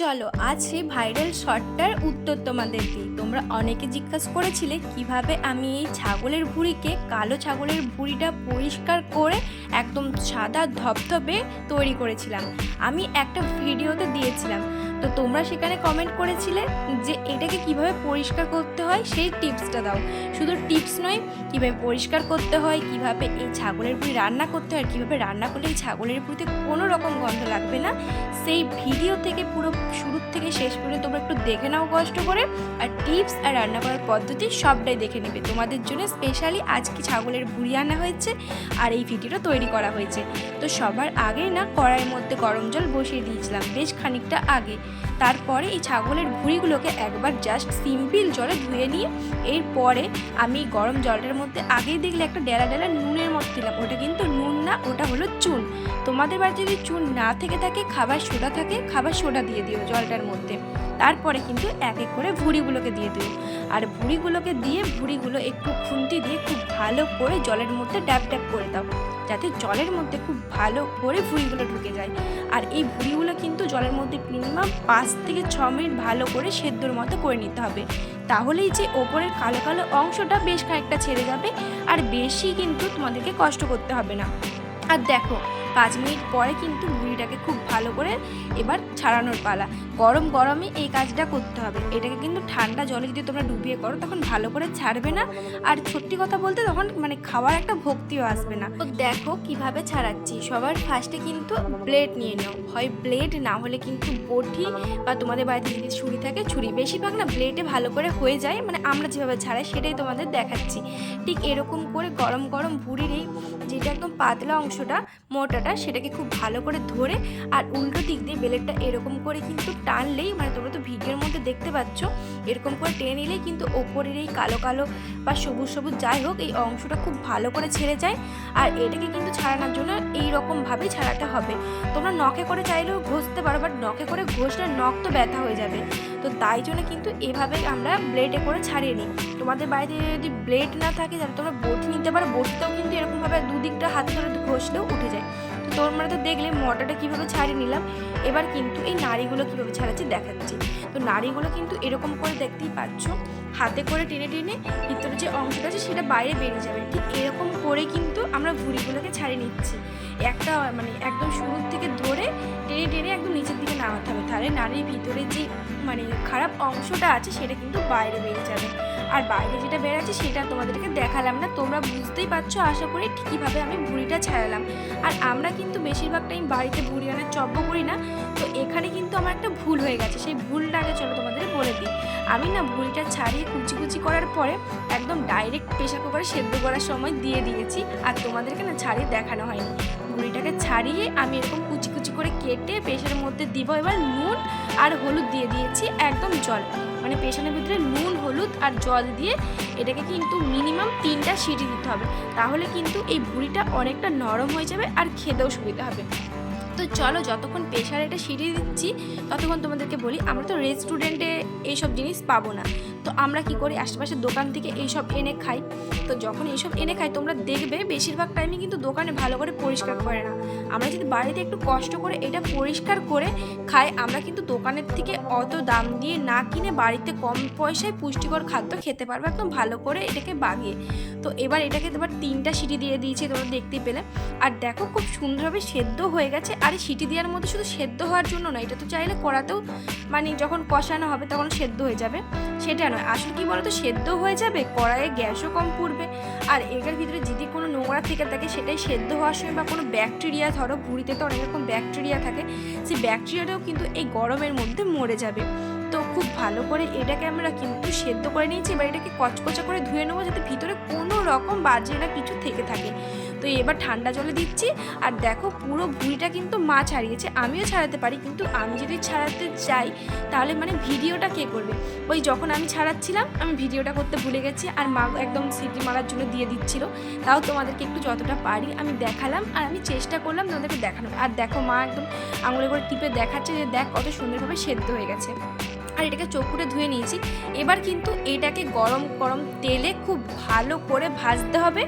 চলো, আজ সেই ভাইরাল শর্টটার উত্তর তোমাদের দিই। তোমরা অনেকে জিজ্ঞাসা করেছিলে কীভাবে আমি এই ছাগলের ভুঁড়িকে, কালো ছাগলের ভুঁড়িটা পরিষ্কার করে একদম সাদা ধপধপে তৈরি করেছিলাম। আমি একটা ভিডিওতে দিয়েছিলাম। তো তোমরা সেখানে কমেন্ট করেছিলে যে এটাকে কীভাবে পরিষ্কার করতে হয়, সেই টিপসটা দাও। শুধু টিপস নয়, কীভাবে পরিষ্কার করতে হয়, কীভাবে এই ছাগলের ভুঁড়ি রান্না করতে হয়, কীভাবে রান্না করলে এই ছাগলের ভুঁড়িতে কোনো রকম গন্ধ লাগবে না, সেই ভিডিও থেকে পুরো শুরুর থেকে শেষ পর্যন্ত তোমরা একটু দেখে নাও কষ্ট করে। আর টিপস আর রান্না করার পদ্ধতি সবটাই দেখে নেবে। তোমাদের জন্য স্পেশালি আজকে ছাগলের ভুঁড়ি আনা হয়েছে আর এই ভিডিওটা তৈরি করা হয়েছে। তো সবার আগে না কড়াইয়ের মধ্যে গরম জল বসিয়ে দিয়েছিলাম, বেশ খানিকটা আগে। তারপরে এই ছাগলের ভুঁড়িগুলোকে একবার জাস্ট সিম্পল জলে ধুয়ে নিয়ে এরপরে আমি গরম জলটার মধ্যে আগেই দেখলে একটা ডেলা ডেলা নুনের মতো দিলাম। ওটা কিন্তু নুন না, ওটা হলো চুন। তোমাদের বাড়িতে যদি চুন না থেকে থাকে, খাবার সোডা থাকে, খাবার সোডা দিয়ে দিও জলটার মধ্যে। তারপরে কিন্তু এক এক করে ভুঁড়িগুলোকে দিয়ে দিও। আর ভুঁড়িগুলোকে দিয়ে ভুঁড়িগুলো একটু খুন্তি দিয়ে খুব ভালো করে জলের মধ্যে ড্যাপ ড্যাপ করে দাও। যাতে জলের মধ্যে খুব ভালো করে ভুঁড়িগুলো ঢুকে যায়। আর এই ভুঁড়িগুলো কিন্তু জলের মধ্যে মিনিমাম পাঁচ থেকে ছ মিনিট ভালো করে সেদ্ধর মতো করে নিতে হবে। তাহলেই যে ওপরের কালো কালো অংশটা বেশ খানিকটা ছেড়ে যাবে, আর বেশি কিন্তু তোমাদেরকে কষ্ট করতে হবে না। আর দেখো পাঁচ মিনিট পরে কিন্তু মুড়িটাকে খুব ভালো করে এবার ছাড়ানোর পালা। গরম গরমে এই কাজটা করতে হবে। এটাকে কিন্তু ঠান্ডা জলে যদি তোমরা ডুবিয়ে করো, তখন ভালো করে ছাড়বে না। আর সত্যি কথা বলতে তখন মানে খাওয়ার একটা ভক্তিও আসবে না। তো দেখো কীভাবে ছাড়াচ্ছি। সবার ফার্স্টে কিন্তু ব্লেড নিয়ে নাও। হয় ব্লেড না হলে কিন্তু বটি বা তোমাদের বাড়িতে যদি ছুরি থাকে, ছুরি। বেশিরভাগ না ব্লেডে ভালো করে হয়ে যায়। মানে আমরা যেভাবে ছাড়াই সেটাই তোমাদের দেখাচ্ছি। ঠিক এরকম করে গরম গরম ভুঁড়ির এই যেটা একদম পাতলা অংশটা মোটাটা সেটাকে খুব ভালো করে ধরে আর উল্টো দিক দিয়ে বেলেটটা এরকম করে কিন্তু টানলেই মানে তোমরা তো ভিডিওর মধ্যে দেখতে পাচ্ছ, এরকম করে টেনে নিলেই কিন্তু ওপরের এই কালো কালো বা সবুজ সবুজ যাই হোক, এই অংশটা খুব ভালো করে ছেড়ে যায় আর এটাকে কিন্তু ছাড়ানোর জন্য এই রকমভাবেই ছাড়াতে হবে। তোমরা নখে করে চাইলেও ঘষতে পারো বাট নখে করে ঘষলে নখ তো ব্যথা হয়ে যাবে। তো তাই জন্য কিন্তু এভাবে আমরা ব্লেডে করে ছাড়িয়ে নিই। তোমাদের বাড়িতে যদি ব্লেড না থাকে, তাহলে তোমরা বটি নিতে পারো। বটিতেও কিন্তু এরকমভাবে দুদিকটা হাতে ধরে ঘষলেও উঠে যায়। তোমরা তো দেখলে মোটাটা কীভাবে ছাড়িয়ে নিলাম। এবার কিন্তু এই নাড়িগুলো কীভাবে ছাড়াচ্ছি দেখাচ্ছি। তো নাড়িগুলো কিন্তু এরকম করে দেখতেই পাচ্ছ। হাতে করে টেনে টেনে ভিতরে যে অংশটা আছে সেটা বাইরে বেরিয়ে যাবে। ঠিক এরকম করে কিন্তু আমরা ভুঁড়িগুলোকে ছাড়িয়ে নিচ্ছি। একটা মানে একদম শুরুর থেকে ধরে টেনে টেনে একদম নিচের দিকে নামাতে হবে। তাহলে নারীর ভিতরে যে মানে খারাপ অংশটা আছে সেটা কিন্তু বাইরে বেরিয়ে যাবে। আর বাইরে যেটা বেরাচ্ছে সেটা তোমাদেরকে দেখালাম না। তোমরা বুঝতেই পারছ, আশা করি ঠিকইভাবে আমি ভুঁড়িটা ছাড়ালাম। আর আমরা কিন্তু বেশিরভাগ টাইম বাড়িতে ভুঁড়ি আনার চব্য করি না। তো এখানে কিন্তু আমার একটা ভুল হয়ে গেছে। সেই ভুলটা আগে চলো তোমাদের বলে দিই। আমি না ভুঁড়িটা ছাড়িয়ে কুচি কুচি করার পরে একদম ডাইরেক্ট প্রেশার কুকারে সেদ্ধ করার সময় দিয়ে দিয়েছি। আর তোমাদেরকে না ছাড়িয়ে দেখানো হয়নি। ভুঁড়িটাকে ছাড়িয়ে আমি এরকম কুচি কুচি করে কেটে প্রেশারের মধ্যে দিব। এবার নুন আর হলুদ দিয়ে দিয়েছি একদম জল। মানে পেশানের ভিতরে নুন, হলুদ আর জল দিয়ে এটাকে কিন্তু মিনিমাম তিনটা সিটি দিতে হবে। তাহলে কিন্তু এই ভুঁড়িটা অনেকটা নরম হয়ে যাবে আর খেতেও সুবিধা হবে। তো চলো যতক্ষণ প্রেশারে এটা সিঁড়ি দিচ্ছি, ততক্ষণ তোমাদেরকে বলি, আমরা তো রেস্টুরেন্টে এইসব জিনিস পাবো না। তো আমরা কি করি? আশেপাশের দোকান থেকে এইসব এনে খাই। তো যখন এইসব এনে খাই, তোমরা দেখবে বেশিরভাগ টাইমে কিন্তু দোকানে ভালো করে পরিষ্কার করে না। আমরা যদি বাড়িতে একটু কষ্ট করে এটা পরিষ্কার করে খাই, আমরা কিন্তু দোকানের থেকে অত দাম দিয়ে না কিনে বাড়িতে কম পয়সায় পুষ্টিকর খাদ্য খেতে পারব, একদম ভালো করে এটাকে বাগিয়ে। তো এবার এটাকে এবার তিনটা সিটি দিয়ে দিয়েছি, তোমরা দেখতে পেলে। আর দেখো খুব সুন্দরভাবে সেদ্ধ হয়ে গেছে। আর এই সিটি দেওয়ার মধ্যে শুধু সেদ্ধ হওয়ার জন্য না এটা তো চাইলে করাতেও মানে যখন কষানো হবে তখন সেদ্ধ হয়ে যাবে। সেটা নয়, আসলে কি বলতো, সেদ্ধ হয়ে যাবে, কড়াইয়ে গ্যাসও কম পড়বে। আর এটার ভিতরে যদি কোনো নোংরা থেকে থাকে, সেটাই সেদ্ধ হওয়ার সময় বা কোনো ব্যাকটেরিয়া, ধরো ভুঁড়িতে তো অনেক রকম ব্যাকটেরিয়া থাকে, সেই ব্যাকটেরিয়াটাও কিন্তু এই গরমের মধ্যে মরে যাবে। তো খুব ভালো করে এটাকে আমরা কিন্তু সেদ্ধ করে নিয়েছি, এবার এটাকে কচকচা করে ধুয়ে নেব, যাতে ভিতরে কোনো রকম বাজে না কিছু থেকে থাকে। তো এবার ঠান্ডা জলে দিচ্ছি। আর দেখো পুরো ভুঁড়িটা কিন্তু মা ছাড়িয়েছে, আমিও ছাড়াতে পারি, কিন্তু আমি যদি ছাড়াতে চাই তাহলে মানে ভিডিওটা কে করবে? ওই যখন আমি ছাড়াচ্ছিলাম, আমি ভিডিওটা করতে ভুলে গেছি, আর মা একদম সিটি মারার জন্য দিয়ে দিচ্ছিল। তাও তোমাদেরকে একটু যতটা পারি আমি দেখালাম, আর আমি চেষ্টা করলাম তোমাদেরকে দেখানোর। আর দেখো মা একদম আঙুলে করে টিপে দেখাচ্ছে যে দেখ কত সুন্দরভাবে সেদ্ধ হয়ে গেছে। আর এটাকে চকুরে ধুয়ে নিয়েছি। এবার কিন্তু এটাকে গরম গরম তেলে খুব ভালো করে ভাজতে হবে,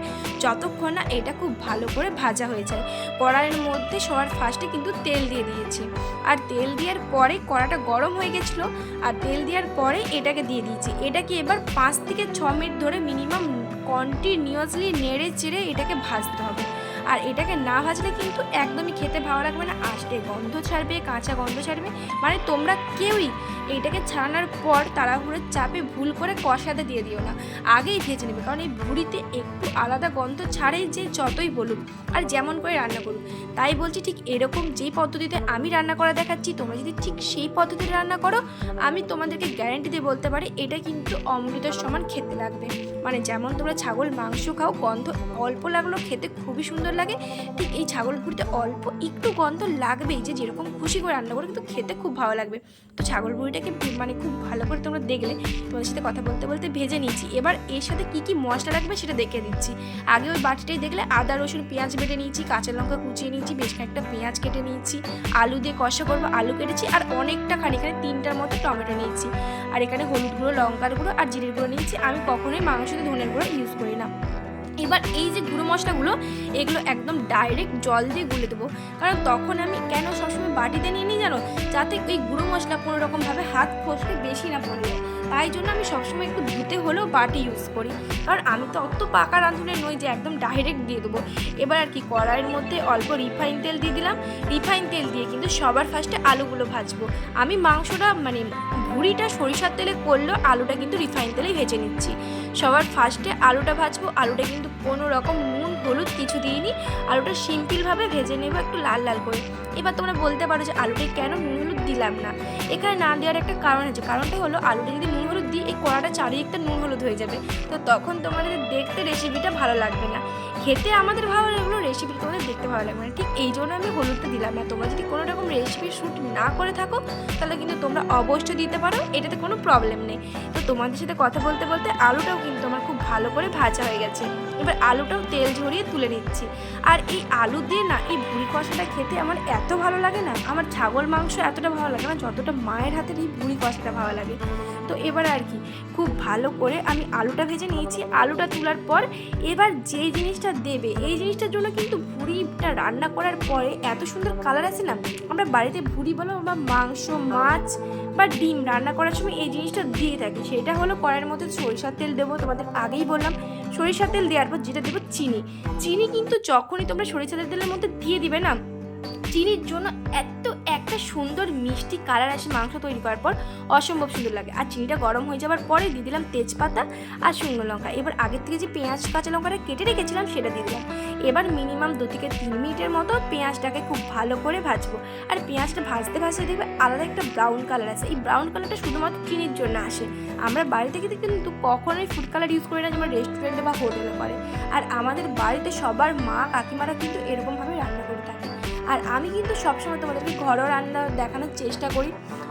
যতক্ষণ না এটা খুব ভালো করে ভাজা হয়ে যায়। কড়াইয়ের মধ্যে সবার ফার্স্টে কিন্তু তেল দিয়ে দিয়েছি। আর তেল দেওয়ার পরে কড়াটা গরম হয়ে গেছিল, আর তেল দেওয়ার পরে এটাকে দিয়ে দিয়েছি। এটাকে এবার পাঁচ থেকে ছ মিনিট ধরে মিনিমাম কন্টিনিউয়াসলি নেড়ে চেড়ে এটাকে ভাজতে হবে। আর এটাকে না ভাজলে কিন্তু একদমই খেতে ভালো লাগবে না। আস্তে গন্ধ ছাড়বে, কাঁচা গন্ধ ছাড়বে। মানে তোমরা কেউই এইটাকে ছাড়ানোর পর তাড়াহুড়োর চাপে ভুল করে কষাতে দিয়ে দিও না। আগেই ভেজে নেবে। কারণ এই ভুড়িতে একটু আলাদা গন্ধ ছাড়েই যে যতই বলুক আর যেমন করে রান্না করুক। তাই বলছি ঠিক এরকম যেই পদ্ধতিতে আমি রান্না করা দেখাচ্ছি, তোমরা যদি ঠিক সেই পদ্ধতিতে রান্না করো, আমি তোমাদেরকে গ্যারেন্টি দিয়ে বলতে পারি এটা কিন্তু অমৃতের সমান খেতে লাগবে। মানে যেমন তোমরা ছাগল, মাংস খাও, গন্ধ অল্প লাগল, খেতে খুবই সুন্দর লাগে, ঠিক এই ছাগল ভুড়িতে অল্প একটু গন্ধ লাগবেই যে যেরকম খুশি করে রান্না করো, কিন্তু খেতে খুব ভালো লাগবে। তো ছাগল ভুড়িটাকে মানে খুব ভালো করে তোমরা দেখলে, তোমাদের সাথে কথা বলতে বলতে ভেজে নিয়েছি। এবার এর সাথে কী কী মশলা লাগবে সেটা দেখে দিচ্ছি আগে ওই বাটিটাই দেখলে আদা, রসুন, পেঁয়াজ বেটে নিয়েছি, কাঁচা লঙ্কা কুচিয়ে নিয়েছি, বেশ কয়েকটা পেঁয়াজ কেটে নিয়েছি, আলু দিয়ে কষা করব, আলু কেটেছি আর অনেকটা খানি এখানে তিনটার মতো টমেটো নিয়েছি। আর এখানে হলুদ গুঁড়ো, লঙ্কার গুঁড়ো আর জিরের গুঁড়ো নিয়েছি। আমি কখনোই মাংসতে ধনের গুঁড়ো ইউজ করি না। এবার এই যে গুঁড়ো মশলাগুলো, এগুলো একদম ডাইরেক্ট জল দিয়ে গুলে দেবো। কারণ তখন আমি কেন সবসময় বাটিতে নিয়ে নিই জানো? যাতে ওই গুঁড়ো মশলা কোনো রকমভাবে হাত ফসকে বেশি না পড়ে যায়। তাই জন্য আমি সবসময় একটু ধুতে হলেও বাটি ইউজ করি। কারণ আমি তো অত পাকা রাঁধুনে নই যে একদম ডাইরেক্ট দিয়ে দেবো। এবার আর কি, কড়াইয়ের মধ্যে অল্প রিফাইন তেল দিয়ে দিলাম। রিফাইন তেল দিয়ে কিন্তু সবার ফার্স্টে আলুগুলো ভাজবো। আমি মাংসটা মানে ভুড়িটা সরিষার তেলে করলেও আলুটা কিন্তু রিফাইন তেলেই ভেজে নিচ্ছি। সবার ফার্স্টে আলুটা ভাজবো। আলুটা কিন্তু কোনো রকম নুন, হলুদ কিছু দিইনি। আলুটা সিম্পলভাবে ভেজে নেব একটু লাল লাল করে। এবার তোমরা বলতে পারো যে আলুটা কেন নুন দিলাম না। এখানে না দেওয়ার একটা কারণ আছে। কারণটা হলো আলুটা যদি নুন হলুদ দিই, এই কড়াটা চারিদিকটা নুন হলুদ হয়ে যাবে। তো তখন তোমাদের দেখতে রেসিপিটা ভালো লাগবে না। খেতে আমাদের ভালো লাগল রেসিপি তোমাদের দেখতে ভালো লাগবে না। ঠিক এই জন্য আমি হলুদটা দিলাম না। তোমরা যদি কোনো রকম রেসিপি শ্যুট না করে থাকো, তাহলে কিন্তু তোমরা অবশ্যই দিতে পারো, এটাতে কোনো প্রবলেম নেই। তো তোমাদের সাথে কথা বলতে বলতে আলুটাও কিন্তু আমার খুব ভালো করে ভাজা হয়ে গেছে। এবার আলুটাও তেল ঝরিয়ে তুলে নিচ্ছি। আর এই আলু দিয়ে না, এই ভুড়ি কষাটা খেতে আমার এত ভালো লাগে না। আমার ছাগল মাংস এতটা ভালো লাগে না, যতটা মায়ের হাতের এই ভুড়ি কষাটা ভালো লাগে। তো এবার আর কি, খুব ভালো করে আমি আলুটা ভেজে নিয়েছি। আলুটা তোলার পর এবার যেই জিনিসটা দেবে, এই জিনিসটার জন্য কিন্তু ভুড়িটা রান্না করার পরে এত সুন্দর কালার আসে না, আমরা বাড়িতে ভুড়ি বলো বা মাংস, মাছ বা ডিম রান্না করার সময় এই জিনিসটা দিয়ে থাকি। সেটা হলো কড়াইয়ের মধ্যে সরিষার তেল দেবো, তোমাদের আগেই বললাম। সরিষার তেল দেওয়ার পর যেটা দেবো চিনি। চিনি কিন্তু যখনই তোমরা সরিষার তেলের মধ্যে দিয়ে দিবে না, চিনির জন্য এত একটা সুন্দর মিষ্টি কালার আসে মাংস তৈরি করার পর, অসম্ভব সুন্দর লাগে। আর চিনিটা গরম হয়ে যাওয়ার পরে দিয়ে দিলাম তেজপাতা আর শুকনো লঙ্কা। এবার আগের থেকে যে পেঁয়াজ, কাঁচা লঙ্কাটা কেটে রেখেছিলাম সেটা দিয়ে দিলাম। এবার মিনিমাম দু থেকে তিন মিনিটের মতো পেঁয়াজটাকে খুব ভালো করে ভাজবো। আর পেঁয়াজটা ভাজতে ভাজতে দেখবে আলাদা একটা ব্রাউন কালার আছে। এই ব্রাউন কালারটা শুধুমাত্র চিনির জন্য আসে। আমরা বাড়ি থেকে কিন্তু কখনোই ফুড কালার ইউজ করি না যেমন রেস্টুরেন্টে বা হোটেলে করে আর আমাদের বাড়িতে সবার মা কাকিমারা কিন্তু এরকমভাবে রান্না আর আমি কিন্তু সবসময় তোমাদেরকে ঘরোয়া রান্না দেখানোর চেষ্টা করি।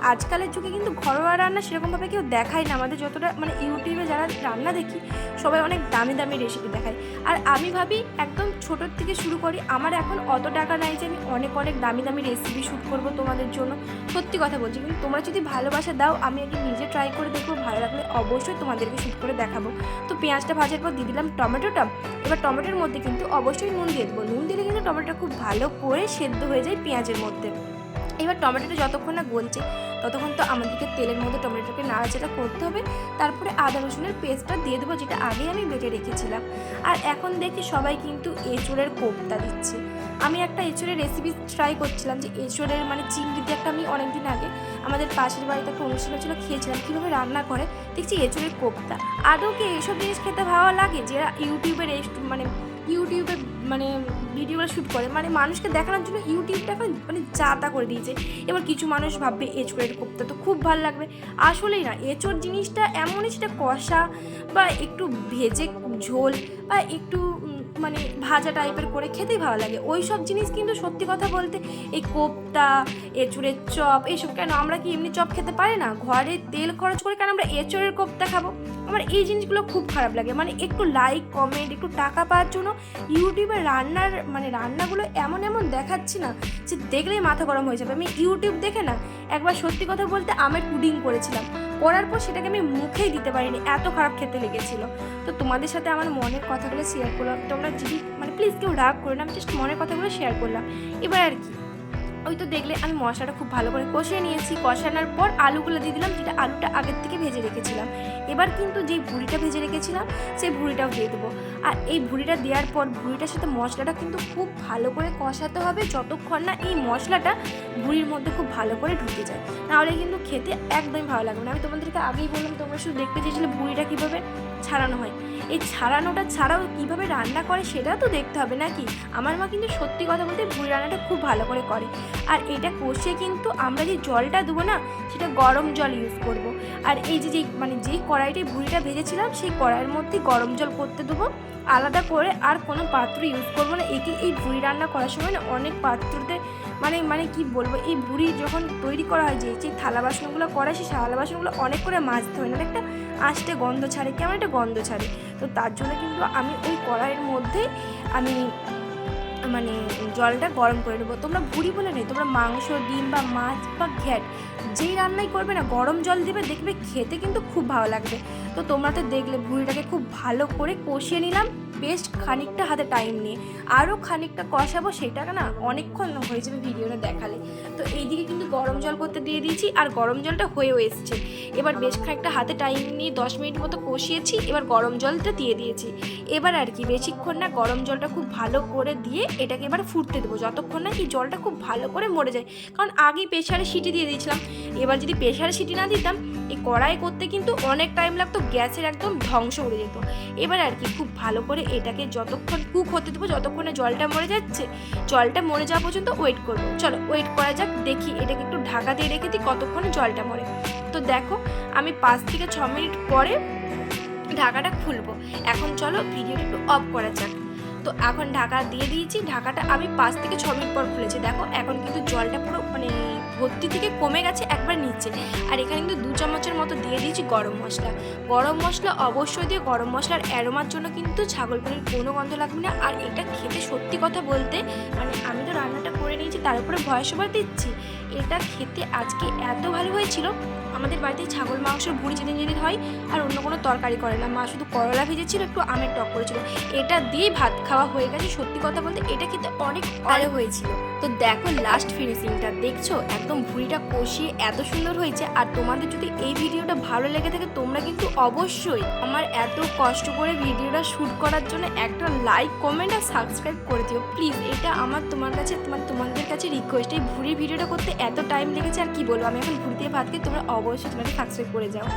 আজকালের যুগে কিন্তু ঘরোয়া রান্না সেরকমভাবে কেউ দেখায় না। আমাদের যতটা মানে ইউটিউবে যারা রান্না দেখি, সবাই অনেক দামি দামি রেসিপি দেখায়। আর আমি ভাবি একদম ছোটোর থেকে শুরু করি, আমার এখন অত টাকা নাই যে আমি অনেক অনেক দামি দামি রেসিপি শ্যুট করব তোমাদের জন্য। সত্যি কথা বলছি, কিন্তু তোমরা যদি ভালোবাসা দাও, আমি আগে নিজে ট্রাই করে দেখব, ভালো লাগলে অবশ্যই তোমাদেরকে শ্যুট করে দেখাবো। তো পেঁয়াজটা ভাজার পর দিয়ে দিলাম টমেটোটা। এবার টমেটোর মধ্যে কিন্তু অবশ্যই নুন দিয়ে দেবো। নুন দিলে কিন্তু টমেটোটা খুব ভালো করে সেদ্ধ হয়ে যায় পেঁয়াজের মধ্যে। এবার টমেটোটা যতক্ষণ না গলছে, ততক্ষণ তো আমাদেরকে তেলের মধ্যে টমেটোকে নাড়াচাড়া করতে হবে। তারপরে আদা রসুনের পেস্টটা দিয়ে দেবো, যেটা আগেই আমি বেটে রেখেছিলাম। আর এখন দেখি সবাই কিন্তু এঁচড়ের কোপ্তা দিচ্ছে। আমি একটা এঁচড়ের রেসিপি ট্রাই করছিলাম যে এঁচড়ের মানে চিংড়ি দিয়ে একটা আমি অনেকদিন আগে আমাদের পাশের বাড়িতে একটা অনুষ্ঠান ছিল খেয়েছিলাম, কীভাবে রান্না করে, দেখছি এঁচড়ের কোপ্তা। আদৌ কি এইসব জিনিস খেতে ভালো লাগে? যারা ইউটিউবে রেস্ট মানে ইউটিউবে মানে ভিডিওগুলো শ্যুট করে মানে মানুষকে দেখানোর জন্য ইউটিউবটা এখন মানে যাতা করে দিয়েছে। এবার কিছু মানুষ ভাববে এঁচড়ের কোপ্তা তো খুব ভালো লাগবে। আসলেই না এঁচড় জিনিসটা এমনই সেটা কষা বা একটু ভেজে ঝোল বা একটু মানে ভাজা টাইপের করে খেতেই ভালো লাগে। ওই সব জিনিস কিন্তু সত্যি কথা বলতে এই কোপ্তা, এঁচুড়ের চপ এইসব কেন আমরা কি এমনি চপ খেতে পারি না? ঘরে তেল খরচ করে কেন আমরা এঁচুড়ের কোপ্তা খাব? আমার এই জিনিসগুলো খুব খারাপ লাগে। মানে একটু লাইক কমেন্ট একটু টাকা পাওয়ার জন্য ইউটিউবে রান্নার মানে রান্নাগুলো এমন এমন দেখাচ্ছি না যে দেখলেই মাথা গরম হয়ে যাবে। আমি ইউটিউব দেখে না, একবার সত্যি কথা বলতে আমের পুডিং করেছিলাম। করার পর সেটাকে আমি মুখেই দিতে পারিনি। এত খারাপ খেতে লেগেছিলো। তো তোমাদের সাথে আমার মনের কথাগুলো শেয়ার করলাম। তোমরা যদি মানে প্লিজ কেউ রাগ করো না, আমি জাস্ট মনের কথাগুলো শেয়ার করলাম। এবার আর কি। ওই তো দেখলে আমি মশলাটা খুব ভালো করে কষিয়ে নিয়েছি। কষানোর পর আলুগুলো দিয়ে দিলাম, যেটা আলুটা আগের থেকে ভেজে রেখেছিলাম। এবার কিন্তু যেই ভুড়িটা ভেজে রেখেছিলাম সেই ভুড়িটাও দিয়ে দেবো। আর এই ভুড়িটা দেওয়ার পর ভুড়িটার সাথে মশলাটা কিন্তু খুব ভালো করে কষাতে হবে, যতক্ষণ না এই মশলাটা ভুড়ির মধ্যে খুব ভালো করে ঢুকে যায়। নাহলে কিন্তু খেতে একদমই ভালো লাগবে না। আমি তোমাদেরকে আগেই বললাম, তোমরা শুধু দেখতে চেয়েছিলে ভুড়িটা কীভাবে ছাড়ানো হয়। এই ছাড়ানোটা ছাড়াও কীভাবে রান্না করে সেটাও তো দেখতে হবে নাকি? আমার মা কিন্তু সত্যি কথা বলতে ভুড়ি রান্নাটা খুব ভালো করে করে। আর এটা কষে কিন্তু আমরা যে জলটা দেবো না, সেটা গরম জল ইউজ করব। আর এই যে যেই মানে যেই কড়াইটায় ভুড়িটা ভেজেছিলাম, সেই কড়াইয়ের মধ্যে গরম জল করতে দেবো। আলাদা করে আর কোনো পাত্র ইউজ করব না। একে এই ভুড়ি রান্না করার সময় না অনেক পাত্রতে মানে মানে কি বলব, এই ভুড়ি যখন তৈরি করা হয় যে যে থালা বাসনগুলো করা, সেই থালা বাসনগুলো অনেক করে মাজতে হয় না একটা আষ্টে গন্ধ ছাড়ে, কেমন একটা গন্ধ ছাড়ে। তো তার জন্য কিন্তু আমি ওই কড়াইয়ের মধ্যে আমি মানে জলটা গরম করে নেব। তোমরা ভুড়ি বলে নেই তোমরা মাংস, ডিম বা মাছ বা ঘ্যাট, যেই রান্নাই করবে না, গরম জল দিবে, দেখবে খেতে কিন্তু খুব ভালো লাগবে। তো তোমরা তো দেখলে ভুড়িটাকে খুব ভালো করে কষিয়ে নিলাম। বেশ খানিকটা হাতে টাইম নিয়ে। আরও খানিকটা কষাবো সেটাকে না অনেকক্ষণ হয়ে যাবে ভিডিওটা দেখালে। তো এইদিকে কিন্তু গরম জল করতে দিয়ে দিয়েছি আর গরম জলটা হয়েও এসছে। এবার বেশ খানিকটা হাতে টাইম নিয়ে দশ মিনিট মতো কষিয়েছি, এবার গরম জলটা দিয়ে দিয়েছি। এবার আর কি, বেশিক্ষণ না গরম জলটা খুব ভালো করে দিয়ে এটাকে এবার ফুটতে দেবো। যতক্ষণ না কি জলটা খুব ভালো করে মরে যায়। কারণ আগেই প্রেশারে সিটি দিয়ে দিয়েছিলাম। এবার যদি প্রেশারে সিটি না দিতাম এই কড়াই করতে কিন্তু অনেক টাইম লাগতো, গ্যাসের একদম ধ্বংস উড়ে যেত। এবার আর কি, খুব ভালো করে এটাকে যতক্ষণ কুক হতে দেবো, যতক্ষণে জলটা মরে যাচ্ছে, জলটা মরে যাওয়া পর্যন্ত ওয়েট করব। চলো ওয়েট করা যাক, দেখি এটাকে একটু ঢাকা দিয়ে রেখে দিই কতক্ষণে জলটা মরে। তো দেখো, আমি পাঁচ থেকে ছ মিনিট পরে ঢাকাটা খুলবো। এখন চলো ভিডিওটা একটু অফ করা যাক। তো এখন ঢাকা দিয়ে দিয়েছি, ঢাকাটা আমি পাঁচ থেকে ছ মিনিট পর খুলেছি। দেখো, এখন কিন্তু জলটা পুরো মানে ভর্তি থেকে কমে গেছে একবার নিচে। আর এখানে কিন্তু দু চামচের মতো দিয়ে দিয়েছি গরম মশলা। গরম মশলা অবশ্যই দিয়ে গরম মশলার অ্যারোমার জন্য কিন্তু ছাগল পনির কোনো গন্ধ লাগবে না। আর এটা খেতে সত্যি কথা বলতে মানে আমি তো রান্নাটা করে নিয়েছি, তার উপরে ভয়েস ওভার দিচ্ছি। এটা খেতে আজকে এত ভালো হয়েছিল আমাদের বাড়িতে ছাগল মাংসের ভুড়ি যেদিন যেদিন হয় আর অন্য কোনো তরকারি করে না। মা শুধু করলা ভেজেছিল, একটু আমের টক করেছিল। এটা দিয়ে ভাত খাওয়া হয়ে গেছে, সত্যি কথা বলতে এটা খেতে অনেক ভালো হয়েছিল। তো দেখো লাস্ট ফিনিশিংটা দেখছ? একদম ভুড়িটা কষিয়ে এত সুন্দর হয়েছে। আর তোমাদের যদি এই ভিডিওটা ভালো লেগে থাকে, তোমরা কিন্তু অবশ্যই আমার এত কষ্ট করে ভিডিওটা শ্যুট করার জন্য একটা লাইক কমেন্ট আর সাবস্ক্রাইব করে দিও। প্লিজ এটা আমার তোমার কাছে, তোমার তোমাদের কাছে রিকোয়েস্ট এই ভুড়ির ভিডিওটা করতে এত টাইম লেগেছে আর কি বলব? আমি এখন ভুড়ি দিয়ে ভাত খেয়ে তোমরা অবশ্যই তোমাকে সাবস্ক্রাইব করে যাও।